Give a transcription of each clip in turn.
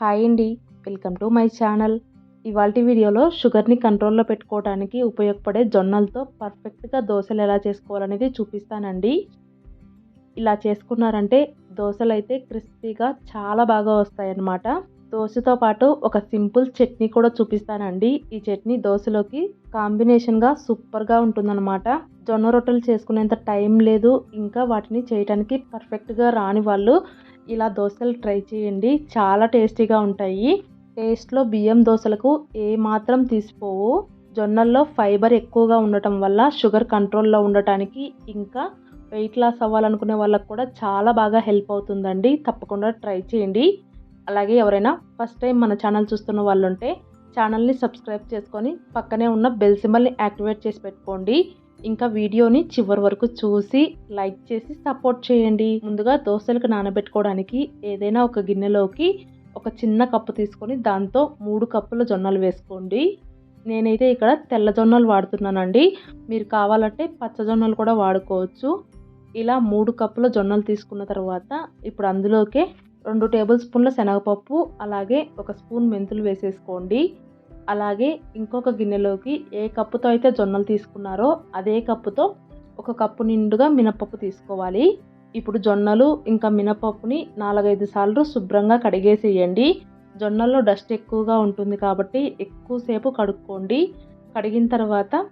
Hi అండి. Welcome to my channel. ఇవాళ వీడియోలో షుగర్ని కంట్రోల్లో పెట్టుకోవడానికి ఉపయోగపడే జొన్నలతో పర్ఫెక్ట్గా దోశలు ఎలా చేసుకోవాలనేది చూపిస్తానండి. ఇలా చేసుకున్నారంటే దోశలు అయితే క్రిస్పీగా చాలా బాగా వస్తాయన్నమాట. దోశతో పాటు ఒక సింపుల్ చట్నీ కూడా చూపిస్తానండి. ఈ చట్నీ దోశలోకి కాంబినేషన్గా సూపర్గా ఉంటుందన్నమాట. జొన్న రొట్టెలు చేసుకునేంత టైం లేదు. ఇంకా వాటిని చేయడానికి పర్ఫెక్ట్గా రాని వాళ్ళు ఇలా దోశలు ట్రై చేయండి. చాలా టేస్టీగా ఉంటాయి. టేస్ట్లో బియ్యం దోశలకు ఏ మాత్రం తీసిపోవు. జొన్నల్లో ఫైబర్ ఎక్కువగా ఉండటం వల్ల షుగర్ కంట్రోల్లో ఉండటానికి ఇంకా వెయిట్ లాస్ అవ్వాలనుకునే వాళ్ళకు కూడా చాలా బాగా హెల్ప్ అవుతుందండి. తప్పకుండా ట్రై చేయండి. అలాగే ఎవరైనా ఫస్ట్ టైం మన ఛానల్ చూస్తున్న వాళ్ళు ఉంటే ఛానల్ని సబ్స్క్రైబ్ చేసుకొని పక్కనే ఉన్న బెల్ సింబల్ని యాక్టివేట్ చేసి పెట్టుకోండి. ఇంకా వీడియోని చివరి వరకు చూసి లైక్ చేసి సపోర్ట్ చేయండి. ముందుగా దోశలకు నానబెట్టుకోవడానికి ఏదైనా ఒక గిన్నెలోకి ఒక చిన్న కప్పు తీసుకొని దాంతో మూడు కప్పుల జొన్నలు వేసుకోండి. నేనైతే ఇక్కడ తెల్ల జొన్నలు వాడుతున్నానండి. మీరు కావాలంటే పచ్చ జొన్నలు కూడా వాడుకోవచ్చు. ఇలా మూడు కప్పుల జొన్నలు తీసుకున్న తర్వాత ఇప్పుడు అందులోకే రెండు టేబుల్ స్పూన్ల శనగపప్పు అలాగే ఒక స్పూన్ మెంతులు వేసేసుకోండి. అలాగే ఇంకొక గిన్నెలోకి ఏ కప్పుతో అయితే జొన్నలు తీసుకున్నారో అదే కప్పుతో ఒక కప్పు నిండుగా మినపప్పు తీసుకోవాలి. ఇప్పుడు జొన్నలు ఇంకా మినపప్పుని నాలుగైదు సార్లు శుభ్రంగా కడిగేసేయండి. జొన్నల్లో డస్ట్ ఎక్కువగా ఉంటుంది కాబట్టి ఎక్కువసేపు కడుక్కోండి. కడిగిన తర్వాత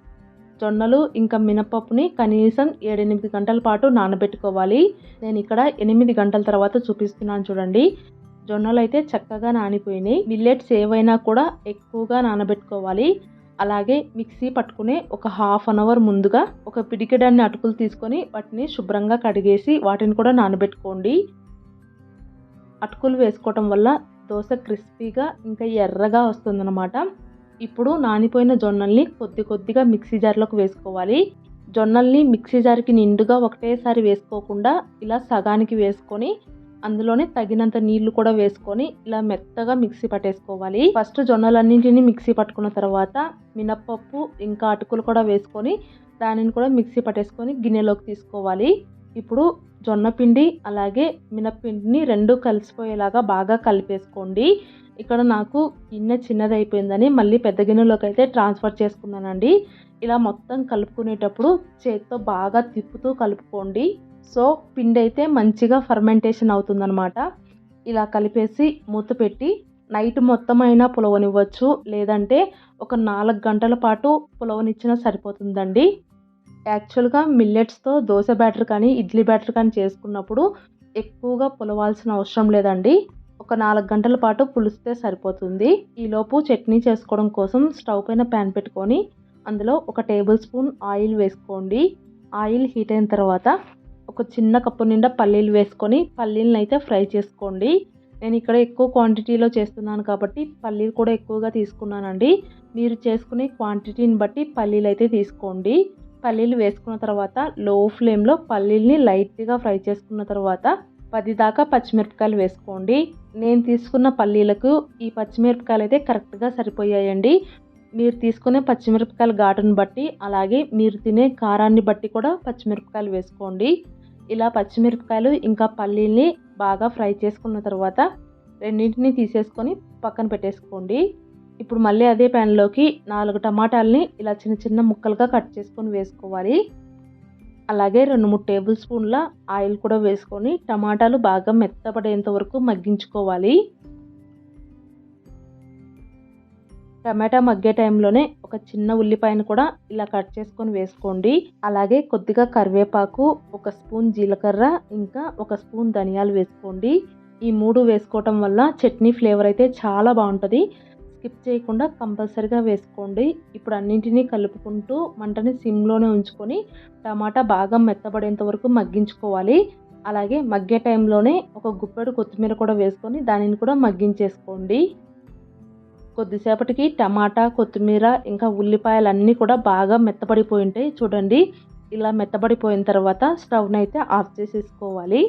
జొన్నలు ఇంకా మినపప్పుని కనీసం ఏడెనిమిది గంటల పాటు నానబెట్టుకోవాలి. నేను ఇక్కడ ఎనిమిది గంటల తర్వాత చూపిస్తున్నాను చూడండి. జొన్నలు అయితే చక్కగా నానిపోయినాయి. మిల్లెట్స్ ఏవైనా కూడా ఎక్కువగా నానబెట్టుకోవాలి. అలాగే మిక్సీ పట్టుకునే ఒక హాఫ్ అన్ అవర్ ముందుగా ఒక పిడికెడన్ని అటుకులు తీసుకొని వాటిని శుభ్రంగా కడిగేసి వాటిని కూడా నానబెట్టుకోండి. అటుకులు వేసుకోవటం వల్ల దోశ క్రిస్పీగా ఇంకా ఎర్రగా వస్తుందన్నమాట. ఇప్పుడు నానిపోయిన జొన్నల్ని కొద్ది కొద్దిగా మిక్సీ జార్లోకి వేసుకోవాలి. జొన్నల్ని మిక్సీ జార్కి నిండుగా ఒకటేసారి వేసుకోకుండా ఇలా సగానికి వేసుకొని అందులోనే తగినంత నీళ్ళు కూడా వేసుకొని ఇలా మెత్తగా మిక్సీ పట్టేసుకోవాలి. ఫస్ట్ జొన్నలన్నింటినీ మిక్సీ పట్టుకున్న తర్వాత మినప్పప్పు ఇంకా అటుకులు కూడా వేసుకొని దానిని కూడా మిక్సీ పట్టేసుకొని గిన్నెలోకి తీసుకోవాలి. ఇప్పుడు జొన్న పిండి అలాగే మినప్పిండిని రెండు కలిసిపోయేలాగా బాగా కలిపేసుకోండి. ఇక్కడ నాకు గిన్నె చిన్నదైపోయిందని మళ్ళీ పెద్ద గిన్నెలోకి అయితే ట్రాన్స్ఫర్ చేసుకున్నానండి. ఇలా మొత్తం కలుపుకునేటప్పుడు చేతితో బాగా తిప్పుతూ కలుపుకోండి. సో పిండి అయితే మంచిగా ఫర్మెంటేషన్ అవుతుందనమాట ఇలా కలిపేసి మూత పెట్టి నైట్ మొత్తం అయినా పులవనివ్వచ్చు లేదంటే ఒక నాలుగు గంటల పాటు పులవనిచ్చినా సరిపోతుందండి. యాక్చువల్గా మిల్లెట్స్తో దోశ బ్యాటర్ కానీ ఇడ్లీ బ్యాటర్ కానీ చేసుకున్నప్పుడు ఎక్కువగా పులవాల్సిన అవసరం లేదండి. ఒక నాలుగు గంటల పాటు పులిస్తే సరిపోతుంది. ఈలోపు చట్నీ చేసుకోవడం కోసం స్టవ్ పైన ప్యాన్ పెట్టుకొని అందులో ఒక టేబుల్ స్పూన్ ఆయిల్ వేసుకోండి. ఆయిల్ హీట్ అయిన తర్వాత ఒక చిన్న కప్పు నిండా పల్లీలు వేసుకొని పల్లీలను అయితే ఫ్రై చేసుకోండి. నేను ఇక్కడ ఎక్కువ క్వాంటిటీలో చేస్తున్నాను కాబట్టి పల్లీలు కూడా ఎక్కువగా తీసుకున్నానండి. మీరు చేసుకునే క్వాంటిటీని బట్టి పల్లీలు అయితే తీసుకోండి. పల్లీలు వేసుకున్న తర్వాత లో ఫ్లేమ్లో పల్లీల్ని లైట్గా ఫ్రై చేసుకున్న తర్వాత పది దాకా పచ్చిమిరపకాయలు వేసుకోండి. నేను తీసుకున్న పల్లీలకు ఈ పచ్చిమిరపకాయలు అయితే కరెక్ట్గా సరిపోయాయండి. మీరు తీసుకునే పచ్చిమిరపకాయల ఘాటును బట్టి అలాగే మీరు తినే కారాన్ని బట్టి కూడా పచ్చిమిరపకాయలు వేసుకోండి. ఇలా పచ్చిమిరపకాయలు ఇంకా పల్లీల్ని బాగా ఫ్రై చేసుకున్న తర్వాత రెండింటిని తీసేసుకొని పక్కన పెట్టేసుకోండి. ఇప్పుడు మళ్ళీ అదే ప్యాన్లోకి నాలుగు టమాటాలని ఇలా చిన్న చిన్న ముక్కలుగా కట్ చేసుకొని వేసుకోవాలి. అలాగే రెండు మూడు టేబుల్ స్పూన్ల ఆయిల్ కూడా వేసుకొని టమాటాలు బాగా మెత్తపడేంత వరకు మగ్గించుకోవాలి. టమాటా మగ్గే టైంలోనే ఒక చిన్న ఉల్లిపాయను కూడా ఇలా కట్ చేసుకొని వేసుకోండి. అలాగే కొద్దిగా కరివేపాకు ఒక స్పూన్ జీలకర్ర ఇంకా ఒక స్పూన్ ధనియాలు వేసుకోండి. ఈ మూడు వేసుకోవటం వల్ల చట్నీ ఫ్లేవర్ అయితే చాలా బాగుంటుంది. స్కిప్ చేయకుండా కంపల్సరిగా వేసుకోండి. ఇప్పుడు అన్నింటినీ కలుపుకుంటూ మంటని సిమ్లోనే ఉంచుకొని టమాటా బాగా మెత్తబడేంత వరకు మగ్గించుకోవాలి. అలాగే మగ్గే టైంలోనే ఒక గుప్పెడు కొత్తిమీర కూడా వేసుకొని దానిని కూడా మగ్గించేసుకోండి. కొద్దిసేపటికి టమాటా కొత్తిమీర ఇంకా ఉల్లిపాయలు అన్నీ కూడా బాగా మెత్తబడిపోయి ఉంటాయి. చూడండి ఇలా మెత్తబడిపోయిన తర్వాత స్టవ్ని అయితే ఆఫ్ చేసేసుకోవాలి.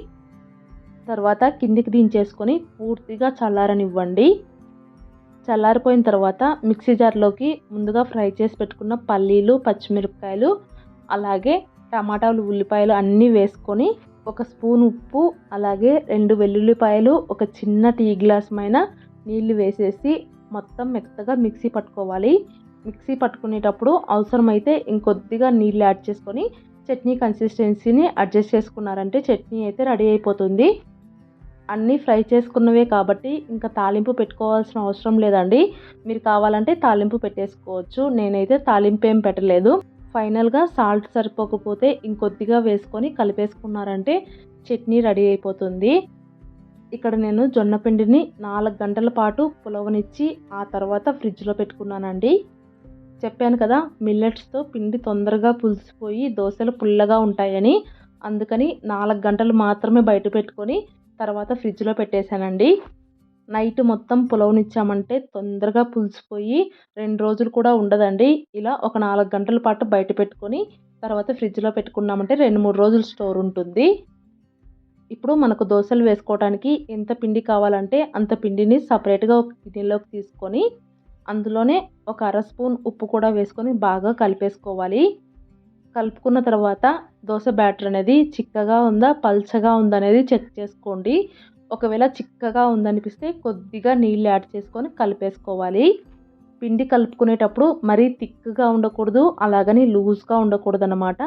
తర్వాత కిందికి దించేసుకొని పూర్తిగా చల్లారనివ్వండి. చల్లారిపోయిన తర్వాత మిక్సీ జార్లోకి ముందుగా ఫ్రై చేసి పెట్టుకున్న పల్లీలు పచ్చిమిరపకాయలు అలాగే టమాటాలు ఉల్లిపాయలు అన్నీ వేసుకొని ఒక స్పూన్ ఉప్పు అలాగే రెండు వెల్లుల్లిపాయలు ఒక చిన్న టీ గ్లాస్ మైన నీళ్ళు వేసేసి మొత్తం మెత్తగా మిక్సీ పట్టుకోవాలి. మిక్సీ పట్టుకునేటప్పుడు అవసరమైతే ఇంకొద్దిగా నీళ్ళు యాడ్ చేసుకొని చట్నీ కన్సిస్టెన్సీని అడ్జస్ట్ చేసుకున్నారంటే చట్నీ అయితే రెడీ అయిపోతుంది. అన్నీ ఫ్రై చేసుకున్నవే కాబట్టి ఇంకా తాలింపు పెట్టుకోవాల్సిన అవసరం లేదండి. మీరు కావాలంటే తాలింపు పెట్టేసుకోవచ్చు. నేనైతే తాలింపు ఏం పెట్టలేదు. ఫైనల్గా సాల్ట్ సరిపోకపోతే ఇంకొద్దిగా వేసుకొని కలిపేసుకున్నారంటే చట్నీ రెడీ అయిపోతుంది. ఇక్కడ నేను జొన్న పిండిని నాలుగు గంటల పాటు పులవనిచ్చి ఆ తర్వాత ఫ్రిడ్జ్లో పెట్టుకున్నానండి. చెప్పాను కదా మిల్లెట్స్తో పిండి తొందరగా పులిసిపోయి దోశలు పుల్లగా ఉంటాయని. అందుకని నాలుగు గంటలు మాత్రమే బయట పెట్టుకొని తర్వాత ఫ్రిడ్జ్లో పెట్టేశానండి. నైట్ మొత్తం పులవనిచ్చామంటే తొందరగా పులిసిపోయి రెండు రోజులు కూడా ఉండదండి. ఇలా ఒక నాలుగు గంటల పాటు బయట పెట్టుకొని తర్వాత ఫ్రిడ్జ్లో పెట్టుకున్నామంటే రెండు మూడు రోజులు స్టోర్ ఉంటుంది. ఇప్పుడు మనకు దోశలు వేసుకోవడానికి ఎంత పిండి కావాలంటే అంత పిండిని సపరేట్గా ఒక గిన్నెలోకి తీసుకొని అందులోనే ఒక అర స్పూన్ ఉప్పు కూడా వేసుకొని బాగా కలిపేసుకోవాలి. కలుపుకున్న తర్వాత దోశ బ్యాటర్ అనేది చిక్కగా ఉందా పల్చగా ఉందా అనేది చెక్ చేసుకోండి. ఒకవేళ చిక్కగా ఉందనిపిస్తే కొద్దిగా నీళ్ళు యాడ్ చేసుకొని కలిపేసుకోవాలి. పిండి కలుపుకునేటప్పుడు మరీ థిక్గా ఉండకూడదు అలాగని లూజ్గా ఉండకూడదు అనమాట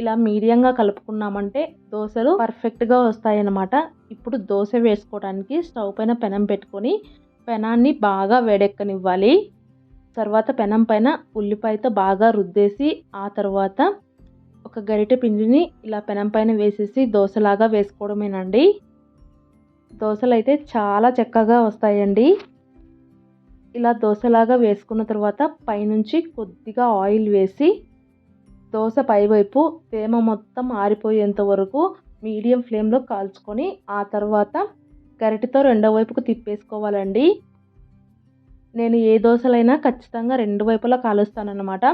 ఇలా మీడియంగా కలుపుకున్నామంటే దోశలు పర్ఫెక్ట్గా వస్తాయన్నమాట. ఇప్పుడు దోశ వేసుకోవడానికి స్టవ్ పైన పెనం పెట్టుకొని పెనాన్ని బాగా వేడెక్కనివ్వాలి. తర్వాత పెనం పైన ఉల్లిపాయతో బాగా రుద్దేసి ఆ తర్వాత ఒక గరిటె పిండిని ఇలా పెనం పైన వేసేసి దోశలాగా వేసుకోవడమేనండి. దోశలు అయితే చాలా చక్కగా వస్తాయండి. ఇలా దోశలాగా వేసుకున్న తర్వాత పైనుంచి కొద్దిగా ఆయిల్ వేసి దోశ పైవైపు తేమ మొత్తం ఆరిపోయేంత వరకు మీడియం ఫ్లేమ్లో కాల్చుకొని ఆ తర్వాత గరిటెతో రెండో వైపుకు తిప్పేసుకోవాలండి. నేను ఏ దోశలైనా ఖచ్చితంగా రెండు వైపులా కాలుస్తానన్నమాట.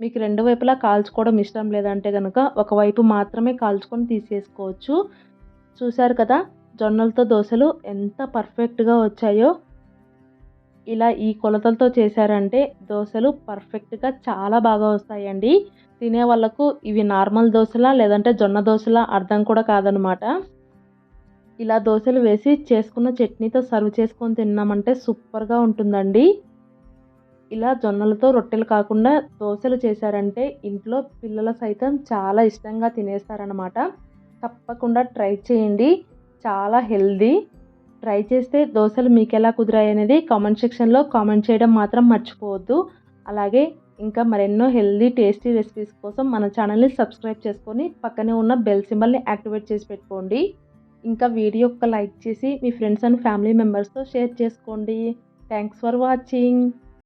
మీకు రెండు వైపులా కాల్చుకోవడం ఇష్టం లేదంటే కనుక ఒకవైపు మాత్రమే కాల్చుకొని తీసేసుకోవచ్చు. చూశారు కదా జొన్నలతో దోశలు ఎంత పర్ఫెక్ట్గా వచ్చాయో. ఇలా ఈ కొలతలతో చేశారంటే దోశలు పర్ఫెక్ట్గా చాలా బాగా వస్తాయండి. తినే వాళ్ళకు ఇవి నార్మల్ దోశలా లేదంటే జొన్న దోశలా అర్థం కూడా కాదనమాట. ఇలా దోశలు వేసి చేసుకున్న చట్నీతో సర్వ్ చేసుకొని తిన్నామంటే సూపర్గా ఉంటుందండి. ఇలా జొన్నలతో రొట్టెలు కాకుండా దోశలు చేశారంటే ఇంట్లో పిల్లల సైతం చాలా ఇష్టంగా తినేస్తారనమాట. తప్పకుండా ట్రై చేయండి. చాలా హెల్దీ. ట్రై చేస్తే దోశలు మీకు ఎలా కుదిరాయి అనేది కామెంట్ సెక్షన్లో కామెంట్ చేయడం మాత్రం మర్చిపోవద్దు. అలాగే ఇంకా మరెన్నో హెల్దీ టేస్టీ రెసిపీస్ కోసం మన ఛానల్ని సబ్స్క్రైబ్ చేసుకొని పక్కనే ఉన్న బెల్ సింబల్ని యాక్టివేట్ చేసి పెట్టుకోండి. ఇంకా వీడియో ఒక లైక్ చేసి మీ ఫ్రెండ్స్ అండ్ ఫ్యామిలీ మెంబర్స్తో షేర్ చేసుకోండి. Thanks for watching.